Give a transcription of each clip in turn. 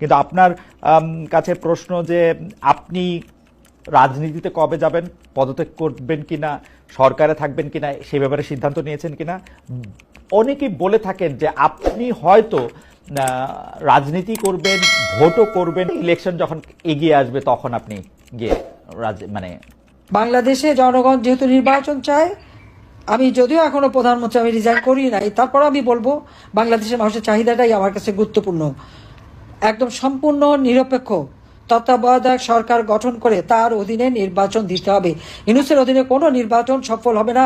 কিন্তু আপনার কাছে প্রশ্ন যে আপনি রাজনীতিতে কবে যাবেন, পদত্যাগ করবেন কিনা, সরকারে থাকবেন কিনা, সে ব্যাপারে সিদ্ধান্ত নিয়েছেন কিনা? অনেকেই বলে থাকেন যে আপনি হয়তো রাজনীতি করবেন, ভোটও করবেন ইলেকশন যখন এগিয়ে আসবে তখন আপনি গিয়ে মানে বাংলাদেশে জনগণ যেহেতু নির্বাচন চায়, আমি যদিও এখনও প্রধানমন্ত্রী আমি রিজাইন করি নাই তারপর আমি বলব, বাংলাদেশের মানুষের চাহিদাটাই আমার কাছে গুরুত্বপূর্ণ। একদম সম্পূর্ণ নিরপেক্ষ তত্ত্বাবধায়ক সরকার গঠন করে তার অধীনে নির্বাচন দিতে হবে। ইউনুসের অধীনে কোনো নির্বাচন সফল হবে না,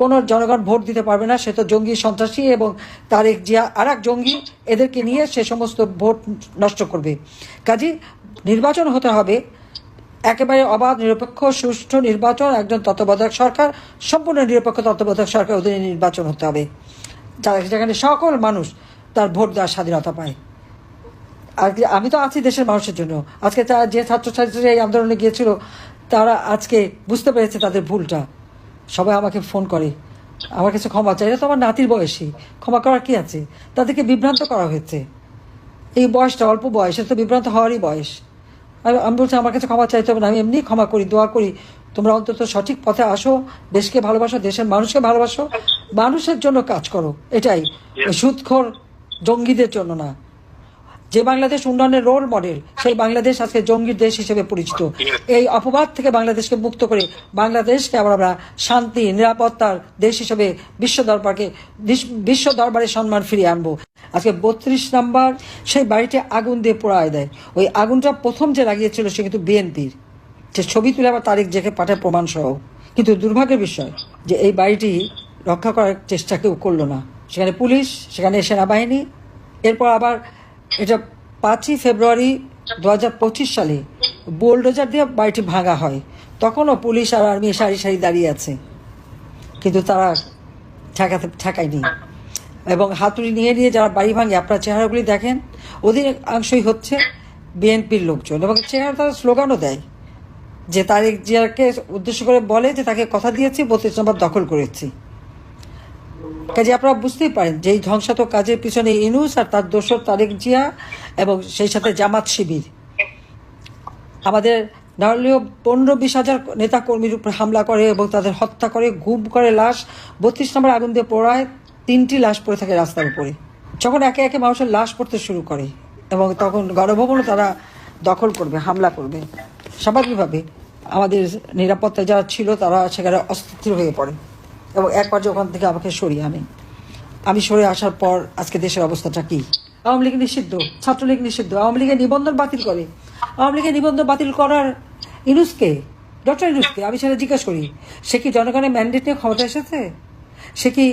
কোনো জনগণ ভোট দিতে পারবে না, সে তো জঙ্গি সন্ত্রাসী এবং তারেক জিয়া আর এক জঙ্গি, এদেরকে নিয়ে সে সমস্ত ভোট নষ্ট করবে। কাজে, নির্বাচন হতে হবে। একেবারে অবাধ, নিরপেক্ষ, সুষ্ঠু নির্বাচন, একজন তত্ত্বাবধায়ক সরকার, সম্পূর্ণ নিরপেক্ষ তত্ত্বাবধায়ক সরকার অধীনে নির্বাচন হতে হবে। যেখানে সকল মানুষ তার ভোট দেওয়ার স্বাধীনতা পায়। আর আমি তো আছি দেশের মানুষের জন্য। আজকে তা- যে ছাত্রছাত্রীরা এই আন্দোলনে গিয়েছিল, তারা আজকে বুঝতে পেরেছে তাদের ভুলটা। সবাই আমাকে ফোন করে। আমার কাছে ক্ষমা চাই এটা তো আমার নাতির বয়সী। ক্ষমা করার কি আছে? তাদেরকে বিভ্রান্ত করা হয়েছে। এই বয়সটা অল্প বয়স এটা তো বিভ্রান্ত হওয়ারই বয়স। আমি বলছি, আমার কাছে ক্ষমা চাইতে হবে না। আমি এমনি ক্ষমা করি, দোয়া করি। তোমরা অন্তত সঠিক পথে আসো। দেশকে ভালোবাসো, দেশের মানুষকে ভালোবাসো। মানুষের জন্য কাজ করো। এটাই। ওই সুদখোর জঙ্গিদের জন্য না। যে বাংলাদেশ উন্নয়নের রোল মডেল সেই বাংলাদেশ আজকে জঙ্গির দেশ হিসেবে পরিচিত। এই অপবাদ থেকে বাংলাদেশকে মুক্ত করে বাংলাদেশকে আবার আমরা শান্তি, নিরাপত্তার দেশ হিসেবে বিশ্ব দরবারকে, বিশ- বিশ্ব দরবারে সম্মান ফিরিয়ে আনব। আজকে বত্রিশ নাম্বার, সেই বাড়িতে আগুন দিয়ে পোড়ায় দেয়। ওই আগুনটা প্রথম যে লাগিয়েছিল সে কিন্তু বিএনপির। যে ছবি তুলে আবার তারিখ জেকে পাঠায় প্রমাণ সহ কিন্তু দুর্ভাগ্যের বিষয় যে এই বাড়িটি রক্ষা করার চেষ্টা কেউ করল না। সেখানে পুলিশ, সেখানে সেনাবাহিনী, এরপর আবার এটা পাঁচই ফেব্রুয়ারি দু হাজার পঁচিশ সালে বোলডোজার দিয়ে বাড়িটি ভাঙা হয়। তখনও পুলিশ আর আর্মি সারি সারি দাঁড়িয়ে আছে। কিন্তু তারা ঠেকাতে ঠেকায়নি। এবং হাতুড়ি নিয়ে নিয়ে যারা বাড়ি ভাঙে, আপনার চেহারাগুলি দেখেন অধিকাংশই হচ্ছে বিএনপির লোকজন। এবং চেহারা তারা স্লোগানও দেয় যে তারেক জিয়াকে উদ্দেশ্য করে বলে যে তাকে কথা দিয়েছি, বত্রিশ নম্বর দখল করেছি। কাজে আপনারা বুঝতেই পারেন যে এই ধ্বংসাত্মক কাজের পিছনে ইনুস আর তার দোসর তারেক জিয়া এবং সেই সাথে জামাত শিবির। আমাদের না হলেও পনেরো বিশ হাজার নেতা কর্মীর উপর হামলা করে এবং তাদের হত্যা করে, গুম করে, লাশ বত্রিশ নম্বর আগুন দিয়ে পোড়ায়, তিনটি লাশ পড়ে থাকে রাস্তার উপরে। যখন একে একে মানুষের লাশ পড়তে শুরু করে এবং তখন গণভবনও তারা দখল করবে, হামলা করবে। স্বাভাবিকভাবে আমাদের নিরাপত্তায় যারা ছিল তারা সেখানে অস্থির হয়ে পড়ে। এবং এক পর্যায়ে ওখান থেকে আমাকে সরিয়ে আনে আমি সরে আসার পর আজকে দেশের অবস্থাটা কি? আওয়ামী লীগ নিষিদ্ধ, ছাত্রলীগ নিষিদ্ধ, আওয়ামী লীগের নিবন্ধন বাতিল করে। আওয়ামী লীগের নিবন্ধন বাতিল করার ইনুসকে ডক্টর ইনুসকে আমি সেটা জিজ্ঞেস করি, সে কি জনগণের ম্যান্ডেট নিয়ে ক্ষমতা এসেছে? সে কি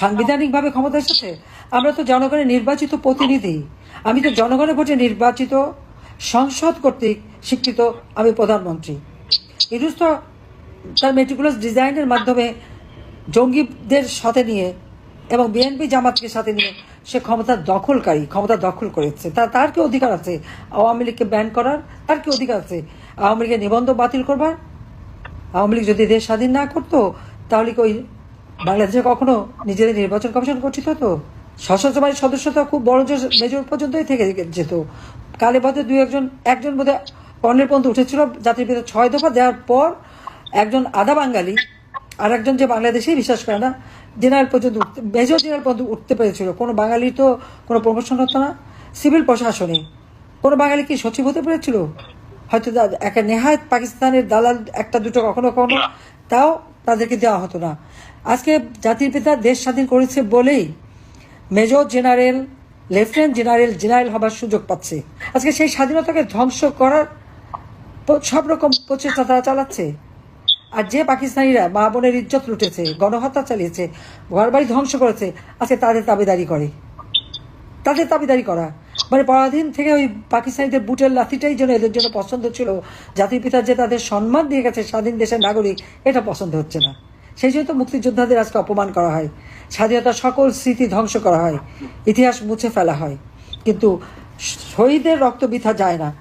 সাংবিধানিকভাবে ক্ষমতা এসেছে? আমরা তো জনগণের নির্বাচিত প্রতিনিধি। আমি তো জনগণের ভোটে নির্বাচিত সংসদ কর্তৃক স্বীকৃত আমি প্রধানমন্ত্রী। ইনুস তো তার মেটিকুলাস ডিজাইনের মাধ্যমে জঙ্গিদের সাথে নিয়ে এবং বিএনপি জামাতকে সাথে নিয়ে সে ক্ষমতা দখলকারী, ক্ষমতা দখল করেছে। তা তার কি অধিকার আছে আওয়ামী লীগকে ব্যান করার? তার কি অধিকার আছে আওয়ামী লীগের নিবন্ধ বাতিল করবার? আওয়ামী লীগ যদি দেশ স্বাধীন না করতো, তাহলে কি ওই বাংলাদেশে কখনো নিজেদের নির্বাচন কমিশন গঠিত হতো? সশস্ত্র বাহিনীর সদস্যতা খুব বড় জোর- মেজর পর্যন্তই থেকে যেত। কালে বাদে দুই একজন একজন বোধহয় কর্নেল পর্যন্ত উঠেছিল। জাতির পিতা ছয় দফা দেওয়ার পর একজন আধা বাঙালি আর একজন যে বাংলাদেশেই বিশ্বাস করে না, জেনারেল পর্যন্ত উঠতে মেজর জেনারেল পর্যন্ত উঠতে পেরেছিল। কোনো বাঙালি তো কোনো প্রমোশন হতো না সিভিল প্রশাসনে। কোনো বাঙালি কি সচিব হতে পেরেছিল? হয়তো একটা নেহায়ত পাকিস্তানের দালাল একটা দুটো কখনো কখনো, তাও তাদেরকে দেওয়া হতো না। আজকে জাতির পিতা দেশ স্বাধীন করেছে বলেই major general lieutenant general general হবার সুযোগ পাচ্ছে। আজকে সেই স্বাধীনতাকে ধ্বংস করার সব রকম প্রচেষ্টা তারা চালাচ্ছে। আর যে পাকিস্তানিরা মা বোনের ইজ্জত লুটেছে, গণহত্যা চালিয়েছে, ঘরবাড়ি ধ্বংস করেছে, আজকে তাদের দাবিদারি করে। তাদের দাবিদারি করা। মানে পরাধীন থেকে ওই পাকিস্তানিদের বুটের লাথিটাই যেন এদের জন্য পছন্দ ছিল, জাতির পিতা যে তাদের সম্মান দিয়ে গেছে স্বাধীন দেশের নাগরিক, এটা পছন্দ হচ্ছে না। সেই জন্য তো মুক্তিযোদ্ধাদের আজকে অপমান করা হয়। স্বাধীনতার সকল স্মৃতি ধ্বংস করা হয়। ইতিহাস মুছে ফেলা হয়। কিন্তু শহীদের রক্ত বৃথা যায় না।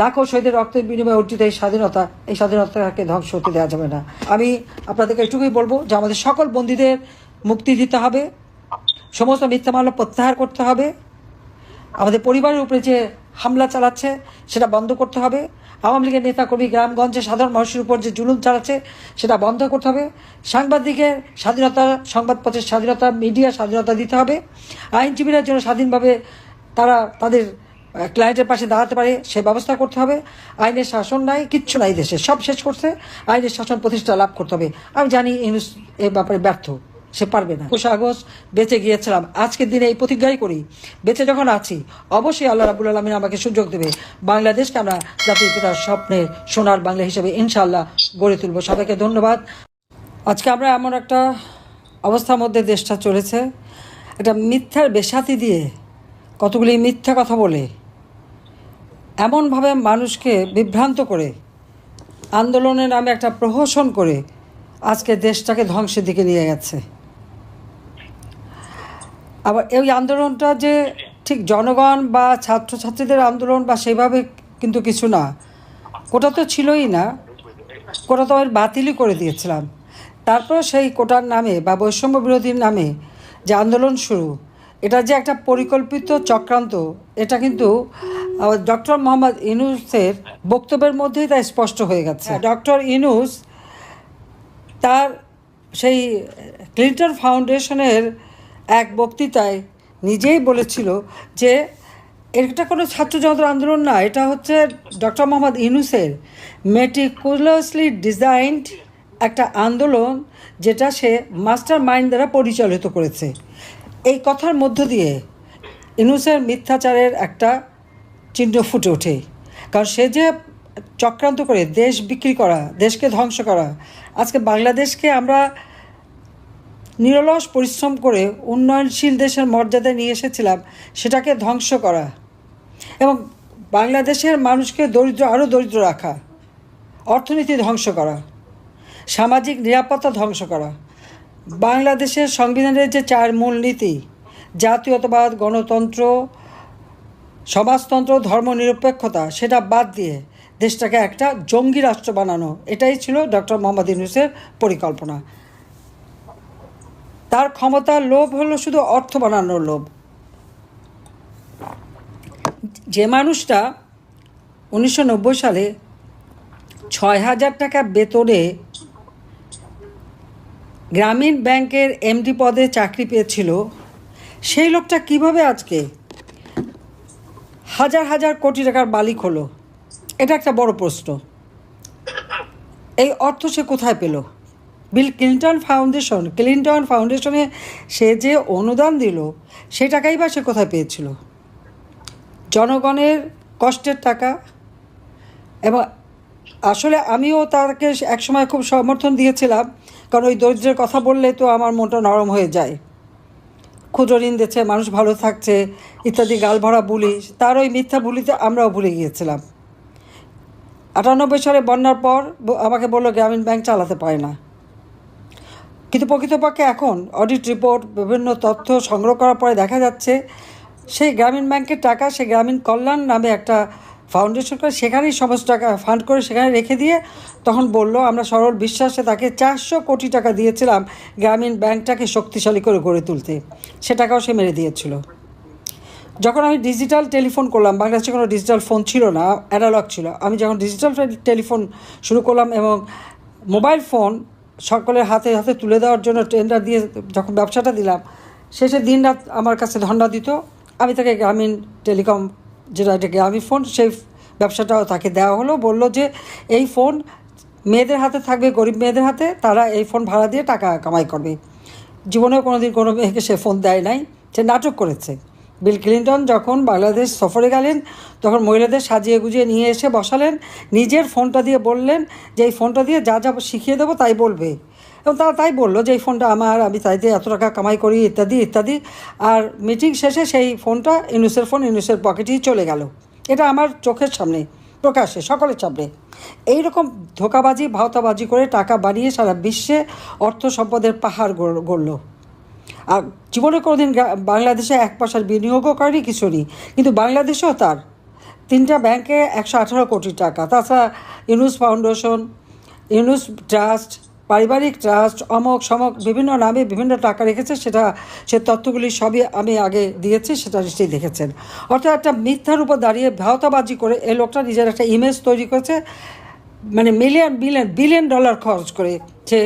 লাখো শহীদের রক্তের বিনিময়ে অর্জিত এই স্বাধীনতা, এই স্বাধীনতাকে ধ্বংস হতে দেওয়া যাবে না। আমি আপনাদেরকে এটুকুই বলব যে আমাদের সকল বন্দীদের মুক্তি দিতে হবে, সমস্ত মিথ্যা মামলা প্রত্যাহার করতে হবে, আমাদের পরিবারের উপরে যে হামলা চালাচ্ছে সেটা বন্ধ করতে হবে, আওয়ামী লীগের নেতাকর্মী গ্রামগঞ্জে সাধারণ মানুষের উপর যে জুলুম চালাচ্ছে সেটা বন্ধ করতে হবে, সাংবাদিকের স্বাধীনতা সংবাদপত্রের স্বাধীনতা মিডিয়া স্বাধীনতা দিতে হবে, আইনজীবীরা যেন স্বাধীনভাবে তারা তাদের ক্লায়েন্টের পাশে দাঁড়াতে পারে, সে ব্যবস্থা করতে হবে। আইনের শাসন নাই, কিচ্ছু নাই দেশে। সব শেষ করছে। আইনের শাসন প্রতিষ্ঠা লাভ করতে হবে। আমি জানি ইউনুস এ ব্যাপারে ব্যর্থ। সে পারবে না। একুশে আগস্ট বেঁচে গিয়েছিলাম। আজকের দিনে এই প্রতিজ্ঞাই করি। বেঁচে যখন আছি, অবশ্যই আল্লাহ রাবুল আলমিন আমাকে সুযোগ দেবে। বাংলাদেশকে আমরা জাতির পিতার স্বপ্নের সোনার বাংলা হিসেবে ইনশাল্লাহ গড়ে তুলব। সবাইকে ধন্যবাদ। আজকে আমরা এমন একটা অবস্থার মধ্যে দেশটা চলেছে। একটা মিথ্যার বেসাতি দিয়ে কতগুলি মিথ্যা কথা বলে, এমনভাবে মানুষকে বিভ্রান্ত করে আন্দোলনের নামে একটা প্রহসন করে আজকে দেশটাকে ধ্বংসের দিকে নিয়ে গেছে। আবার এই আন্দোলনটা যে ঠিক জনগণ বা ছাত্রছাত্রীদের আন্দোলন বা সেভাবে কিন্তু কিছু না, কোটা তো ছিলই না, কোটা তো আমি বাতিলই করে দিয়েছিলাম। তারপর সেই কোটার নামে বা বৈষম্য বিরোধীর নামে যে আন্দোলন শুরু এটা যে একটা পরিকল্পিত চক্রান্ত এটা কিন্তু ডক্টর মোহাম্মদ ইনুসের বক্তব্যের মধ্যেই তা স্পষ্ট হয়ে গেছে। ডক্টর ইনুস তার সেই ক্লিন্টন ফাউন্ডেশনের এক বক্তৃতায় নিজেই বলেছিল যে এটা কোনো ছাত্র জনতার আন্দোলন না এটা হচ্ছে ডক্টর মোহাম্মদ ইনুসের মেটিকুলাসলি ডিজাইনড একটা আন্দোলন যেটা সে মাস্টার মাইন্ড দ্বারা পরিচালিত করেছে। এই কথার মধ্য দিয়ে ইনুসের মিথ্যাচারের একটা চিহ্ন ফুটে ওঠে। কারণ সে যে চক্রান্ত করে দেশ বিক্রি করা, দেশকে ধ্বংস করা, আজকে বাংলাদেশকে আমরা নিরলস পরিশ্রম করে উন্নয়নশীল দেশের মর্যাদায় নিয়ে এসেছিলাম, সেটাকে ধ্বংস করা এবং বাংলাদেশের মানুষকে দরিদ্র, আরও দরিদ্র রাখা, অর্থনীতি ধ্বংস করা, সামাজিক নিরাপত্তা ধ্বংস করা। বাংলাদেশের সংবিধানের যে চার মূলনীতি জাতীয়তাবাদ, গণতন্ত্র, সমাজতন্ত্র, ধর্মনিরপেক্ষতা, সেটা বাদ দিয়ে দেশটাকে একটা জঙ্গি রাষ্ট্র বানানো, এটাই ছিল ডক্টর মোহাম্মদ ইউনুসের পরিকল্পনা। তার ক্ষমতার লোভ হলো শুধু অর্থ বানানোর লোভ। যে মানুষটা উনিশশো নব্বই সালে ছয় হাজার টাকা বেতনে গ্রামীণ ব্যাংকের এমডি পদে চাকরি পেয়েছিল। সেই লোকটা কীভাবে আজকে হাজার হাজার কোটি টাকার মালিক হলো? এটা একটা বড় প্রশ্ন। এই অর্থ সে কোথায় পেল? বিল ক্লিন্টন ফাউন্ডেশন, ক্লিন্টন ফাউন্ডেশনে সে যে অনুদান দিল সেই টাকাই বা সে কোথায় পেয়েছিল? জনগণের কষ্টের টাকা এবং আসলে আমিও তাকে একসময় খুব সমর্থন দিয়েছিলাম। কারণ ওই দরিদ্রের কথা বললে তো আমার মনটা নরম হয়ে যায়। ক্ষুদ্র ঋণ দিচ্ছে, মানুষ ভালো থাকছে, ইত্যাদি গাল ভরা বুলি, তার ওই মিথ্যা বুলিতে আমরাও ভুলে গিয়েছিলাম। আটানব্বই সালে বন্যার পর আমাকে বলল, গ্রামীণ ব্যাংক চালাতে পারে না। কিন্তু প্রকৃতপক্ষে এখন অডিট রিপোর্ট বিভিন্ন তথ্য সংগ্রহ করার পরে দেখা যাচ্ছে, সেই গ্রামীণ ব্যাংকের টাকা, সেই গ্রামীণ কল্যাণ নামে একটা ফাউন্ডেশন করে সেখানেই সমস্ত টাকা ফান্ড করে সেখানে রেখে দিয়ে তখন বলল, আমরা সরল বিশ্বাসে তাকে চারশো কোটি টাকা দিয়েছিলাম গ্রামীণ ব্যাংকটাকে শক্তিশালী করে গড়ে তুলতে। সে টাকাও সে মেরে দিয়েছিল। যখন আমি ডিজিটাল টেলিফোন করলাম, বাংলাদেশে কোনো ডিজিটাল ফোন ছিল না অ্যানালগ ছিল। আমি যখন ডিজিটাল টেলিফোন শুরু করলাম এবং মোবাইল ফোন সকলের হাতে হাতে তুলে দেওয়ার জন্য টেন্ডার দিয়ে যখন ব্যবসাটা দিলাম, শেষে দিন রাত আমার কাছে ধন্ডা দিত। আমি তাকে গ্রামীণ টেলিকম যেটা এটা গ্রামীণ ফোন, সেই ব্যবসাটাও তাকে দেওয়া হলো। বলল যে এই ফোন মেয়েদের হাতে থাকবে, গরিব মেয়েদের হাতে, তারা এই ফোন ভাড়া দিয়ে টাকা কামাই করবে। জীবনেও কোনোদিন কোনো মেয়েকে সে ফোন দেয় নাই, সে নাটক করেছে। বিল ক্লিন্টন যখন বাংলাদেশ সফরে গেলেন, তখন মহিলাদের সাজিয়ে গুজিয়ে নিয়ে এসে বসালেন, নিজের ফোনটা দিয়ে বললেন যে, এই ফোনটা দিয়ে যা যা শিখিয়ে দেবো তাই বলবে। এবং তারা তাই বলল যে, এই ফোনটা আমার, আমি তাই দিয়ে এত টাকা কামাই করি, ইত্যাদি ইত্যাদি। আর মিটিং শেষে সেই ফোনটা ইনুসের ফোন ইনুসের পকেটেই চলে গেল। এটা আমার চোখের সামনে, প্রকাশ্যে, সকলের সামনে। এইরকম ধোকাবাজি, ভাওতাবাজি করে টাকা বানিয়ে সারা বিশ্বে অর্থ সম্পদের পাহাড় গড়- গড়ল। আর জীবনে কোনোদিন বাংলাদেশে এক পয়সার বিনিয়োগও করেনি কিছু নেই কিন্তু বাংলাদেশেও তার। তিনটা ব্যাংকে একশো আঠারো কোটি টাকা। তাছাড়া ইউনুস ফাউন্ডেশন, ইউনুস ট্রাস্ট পারিবারিক ট্রাস্ট, অমক, সমক বিভিন্ন নামে বিভিন্ন টাকা রেখেছে, সেটা, সে তথ্যগুলি সবই আমি আগে দিয়েছি, সেটা নিশ্চয়ই দেখেছেন। অর্থাৎ একটা মিথ্যার উপর দাঁড়িয়ে ভাওতাবাজি করে এই লোকটা নিজের একটা ইমেজ তৈরি করেছে মানে মিলিয়ন বিলিয়ন বিলিয়ন ডলার খরচ করে সে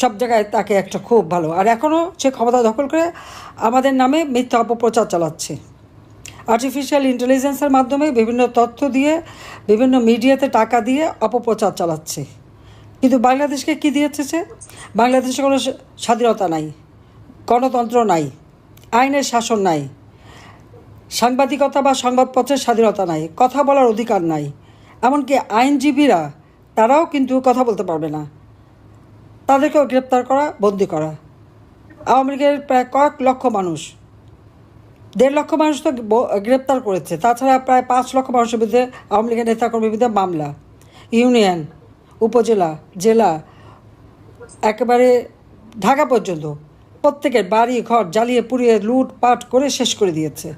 সব জায়গায় তাকে একটা খুব ভালো। আর এখনও সে ক্ষমতা দখল করে আমাদের নামে মিথ্যা অপপ্রচার চালাচ্ছে। আর্টিফিশিয়াল ইন্টেলিজেন্সের মাধ্যমে বিভিন্ন তথ্য দিয়ে, বিভিন্ন মিডিয়াতে টাকা দিয়ে অপপ্রচার চালাচ্ছে। কিন্তু বাংলাদেশকে কি দিয়েছে সে? বাংলাদেশে কোনো স্বাধীনতা নাই, গণতন্ত্র নাই, আইনের শাসন নাই, সাংবাদিকতা বা সংবাদপত্রের স্বাধীনতা নাই, কথা বলার অধিকার নাই। এমনকি আইনজীবীরা, তারাও কিন্তু কথা বলতে পারবে না। তাদেরকেও গ্রেপ্তার করা, বন্দি করা। আওয়ামী লীগের প্রায় কয়েক লক্ষ মানুষ, দেড় লক্ষ মানুষ তো গ্রেপ্তার করেছে। তাছাড়া প্রায় পাঁচ লক্ষ মানুষের বিরুদ্ধে আওয়ামী লীগের নেতাকর্মীর বিরুদ্ধে মামলা, ইউনিয়ন উপজেলা, জেলা, একেবারে ঢাকা পর্যন্ত প্রত্যেকের বাড়ি, ঘর জ্বালিয়ে পুড়িয়ে লুটপাট করে শেষ করে দিয়েছে।